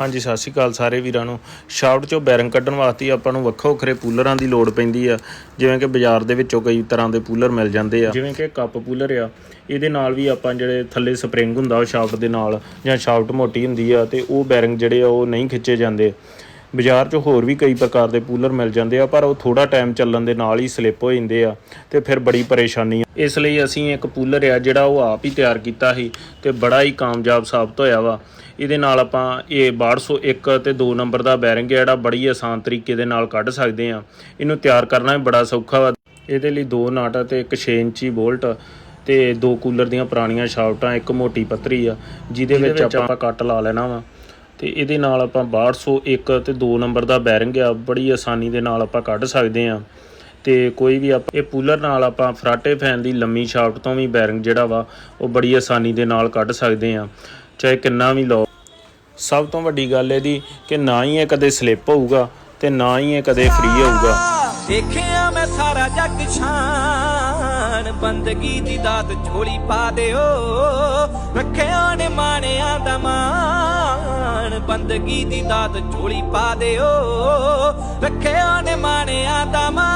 ਹਾਂਜੀ, ਸਤਿ ਸ਼੍ਰੀ ਅਕਾਲ ਸਾਰੇ ਵੀਰਾਂ ਨੂੰ। ਸ਼ਾਫਟ ਚੋਂ ਬੈਰਿੰਗ ਕੱਢਣ ਵਾਸਤੇ ਆਪਾਂ ਨੂੰ ਵੱਖੋ ਵੱਖਰੇ ਪੂਲਰਾਂ ਦੀ ਲੋੜ ਪੈਂਦੀ ਆ। ਜਿਵੇਂ ਕਿ ਬਾਜ਼ਾਰ ਦੇ ਵਿੱਚੋਂ ਕਈ ਤਰ੍ਹਾਂ ਦੇ ਪੂਲਰ ਮਿਲ ਜਾਂਦੇ ਆ। ਜਿਵੇਂ ਕਿ ਕੱਪ ਪੂਲਰ ਆ। ਇਹਦੇ ਨਾਲ ਵੀ ਆਪਾਂ ਜਿਹੜੇ ਥੱਲੇ ਸਪਰਿੰਗ ਹੁੰਦਾ ਉਹ ਸ਼ਾਫਟ ਦੇ ਨਾਲ ਜਾਂ ਸ਼ਾਫਟ ਮੋਟੀ ਹੁੰਦੀ ਆ ਤੇ ਉਹ ਬੈਰਿੰਗ ਜਿਹੜੇ ਆ ਉਹ ਨਹੀਂ ਖਿੱਚੇ ਜਾਂਦੇ। ਬਾਜ਼ਾਰ 'ਚ ਹੋਰ ਵੀ ਕਈ ਪ੍ਰਕਾਰ ਦੇ ਪੂਲਰ ਮਿਲ ਜਾਂਦੇ ਆ ਪਰ ਉਹ ਥੋੜਾ ਟਾਈਮ ਚੱਲਣ ਦੇ ਨਾਲ ਹੀ ਸਲਿੱਪ ਹੋ ਜਾਂਦੇ ਆ ਤੇ ਫਿਰ ਬੜੀ ਪਰੇਸ਼ਾਨੀ ਆ। ਇਸ ਲਈ ਅਸੀਂ ਇੱਕ ਪੂਲਰ ਆ ਜਿਹੜਾ ਉਹ ਆਪ ਹੀ ਤਿਆਰ ਕੀਤਾ ਸੀ ਤੇ ਬੜਾ ਹੀ ਕਾਮਯਾਬ ਸਾਬਤ ਹੋਇਆ ਵਾ। ਇਹਦੇ ਨਾਲ ਆਪਾਂ ਇਹ 1201 ਤੇ 2 ਨੰਬਰ ਦਾ ਬੈਰਿੰਗ ਜਿਹੜਾ ਬੜੀ ਆਸਾਨ ਤਰੀਕੇ ਦੇ ਨਾਲ ਕੱਢ ਸਕਦੇ ਆ। ਇਹਨੂੰ ਤਿਆਰ ਕਰਨਾ ਵੀ ਬੜਾ ਸੌਖਾ ਵਾ। ਇਹਦੇ ਲਈ ਦੋ ਨਾਟ ਤੇ ਇੱਕ 6 ਇੰਚੀ ਬੋਲਟ ਤੇ ਦੋ ਕੂਲਰ ਦੀਆਂ ਪੁਰਾਣੀਆਂ ਸ਼ਾਫਟਾਂ ਇੱਕ ਮੋਟੀ ਪੱਤਰੀ ਆ ਜਿਹਦੇ ਵਿੱਚ ਆਪਾਂ ਕੱਟ ਲਾ ਲੈਣਾ ਵਾ। ਤੇ ਇਹਦੇ ਨਾਲ ਆਪਾਂ 1201 ਤੇ 2 ਨੰਬਰ ਦਾ ਬੈਰਿੰਗ ਆ, ਬੜੀ ਆਸਾਨੀ ਦੇ ਨਾਲ ਆਪਾਂ ਕੱਢ ਸਕਦੇ ਆ ਤੇ ਕੋਈ ਵੀ ਆਪਾਂ, ਇਹ ਪੂਲਰ ਨਾਲ ਆਪਾਂ ਫਰਾਟੇ ਫੈਨ ਦੀ ਲੰਮੀ ਸ਼ਾਫਟ ਤੋਂ ਵੀ ਬੈਰਿੰਗ ਜਿਹੜਾ ਵਾ, ਉਹ ਬੜੀ ਆਸਾਨੀ ਦੇ ਨਾਲ ਕੱਢ ਸਕਦੇ ਆ ਚਾਹੇ ਕਿੰਨਾ ਵੀ ਲਓ। ਸਭ ਤੋਂ ਵੱਡੀ ਗੱਲ ਇਹਦੀ ਕਿ ਨਾ ਹੀ ਇਹ ਕਦੇ ਸਲਿੱਪ ਹੋਊਗਾ ਤੇ ਨਾ ਹੀ ਇਹ ਕਦੇ ਫ੍ਰੀ ਹੋਊਗਾ। ਦੇਖਿਆ ਮੈਂ ਸਾਰਾ ਜੱਗ ਛਾਨ, ਬੰਦਗੀ ਦੀ ਦਾਤ ਝੋਲੀ ਪਾ ਦਿਓ। ਰੱਖਿਆ ਨੇ ਮਾਣਿਆਂ ਦਾ ਮਾਣ। ਬੰਦਗੀ ਦੀ ਦਾਤ ਝੋਲੀ ਪਾ ਦਿਓ। ਰੱਖਿਆ ਨੇ ਮਾਣਿਆਂ ਦਾ ਮਾਣ